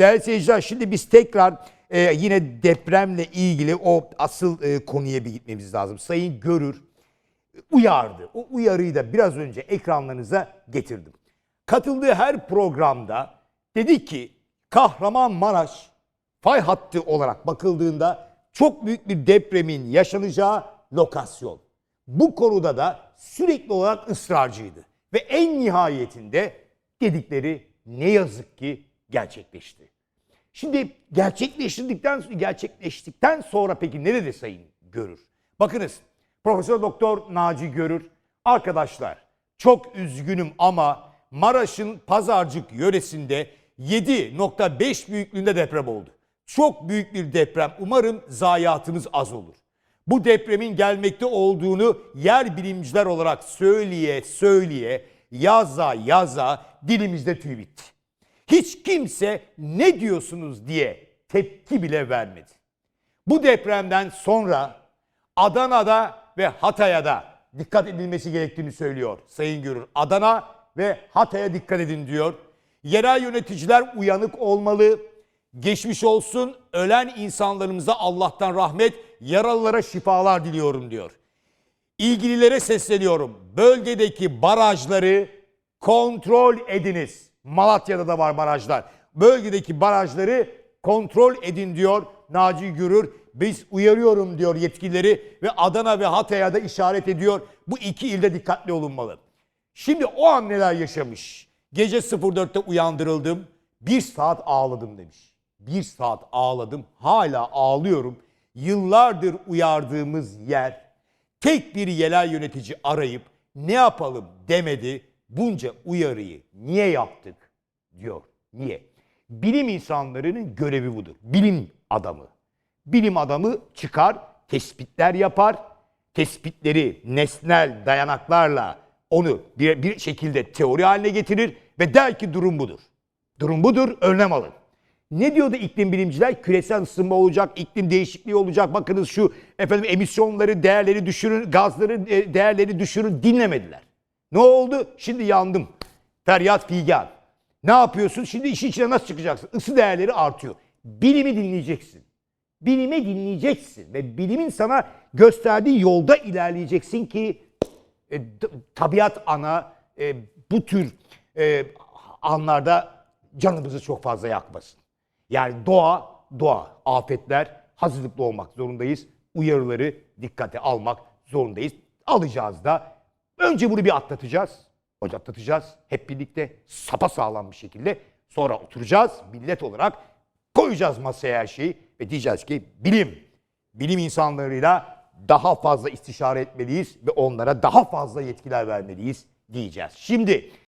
Değerli seyirciler şimdi biz tekrar e, yine depremle ilgili o asıl e, konuya bir gitmemiz lazım. Sayın Görür uyardı. O uyarıyı da biraz önce ekranlarınıza getirdim. Katıldığı her programda dedi ki Kahramanmaraş fay hattı olarak bakıldığında çok büyük bir depremin yaşanacağı lokasyon. Bu konuda da sürekli olarak ısrarcıydı. Ve en nihayetinde dedikleri ne yazık ki gerçekleşti. Şimdi gerçekleştirdikten gerçekleştikten sonra peki ne dedi Sayın Görür? Bakınız Profesör Doktor Naci Görür arkadaşlar çok üzgünüm ama Maraş'ın Pazarcık yöresinde 7.5 büyüklüğünde deprem oldu. Çok büyük bir deprem. Umarım zayiatımız az olur. Bu depremin gelmekte olduğunu yer bilimciler olarak söyleye söyleye yaza yaza dilimizde tüy bitti. Hiç kimse ne diyorsunuz diye tepki bile vermedi. Bu depremden sonra Adana'da ve Hatay'da dikkat edilmesi gerektiğini söylüyor Sayın Görür. Adana ve Hatay'a dikkat edin diyor. Yerel yöneticiler uyanık olmalı. Geçmiş olsun ölen insanlarımıza Allah'tan rahmet, yaralılara şifalar diliyorum diyor. İlgililere sesleniyorum. Bölgedeki barajları kontrol ediniz. Malatya'da da var barajlar. Bölgedeki barajları kontrol edin diyor Naci Gürür. Biz uyarıyorum diyor yetkilileri ve Adana ve Hatay'a da işaret ediyor. Bu iki ilde dikkatli olunmalı. Şimdi o an neler yaşamış? Gece 04'te uyandırıldım. Bir saat ağladım demiş. Bir saat ağladım. Hala ağlıyorum. Yıllardır uyardığımız yer tek bir yerel yönetici arayıp ne yapalım demedi. Bunca uyarıyı niye yaptık diyor. Niye? Bilim insanlarının görevi budur. Bilim adamı. Bilim adamı çıkar, tespitler yapar. Tespitleri nesnel dayanaklarla onu bir, bir şekilde teori haline getirir ve der ki durum budur. Durum budur, önlem alın. Ne diyordu iklim bilimciler? Küresel ısınma olacak, iklim değişikliği olacak. Bakınız şu efendim emisyonları, değerleri düşürün, gazları, e, değerleri düşürün dinlemediler. Ne oldu? Şimdi yandım. Feryat figan. Ne yapıyorsun? Şimdi işin içine nasıl çıkacaksın? Isı değerleri artıyor. Bilimi dinleyeceksin. Bilimi dinleyeceksin ve bilimin sana gösterdiği yolda ilerleyeceksin ki e, tabiat ana e, bu tür e, anlarda canımızı çok fazla yakmasın. Yani doğa, doğa, afetler hazırlıklı olmak zorundayız. Uyarıları dikkate almak zorundayız. Alacağız da. Önce bunu bir atlatacağız. Hoca atlatacağız hep birlikte sapa sağlam bir şekilde. Sonra oturacağız millet olarak koyacağız masaya her şeyi ve diyeceğiz ki bilim, bilim insanlarıyla daha fazla istişare etmeliyiz ve onlara daha fazla yetkiler vermeliyiz diyeceğiz. Şimdi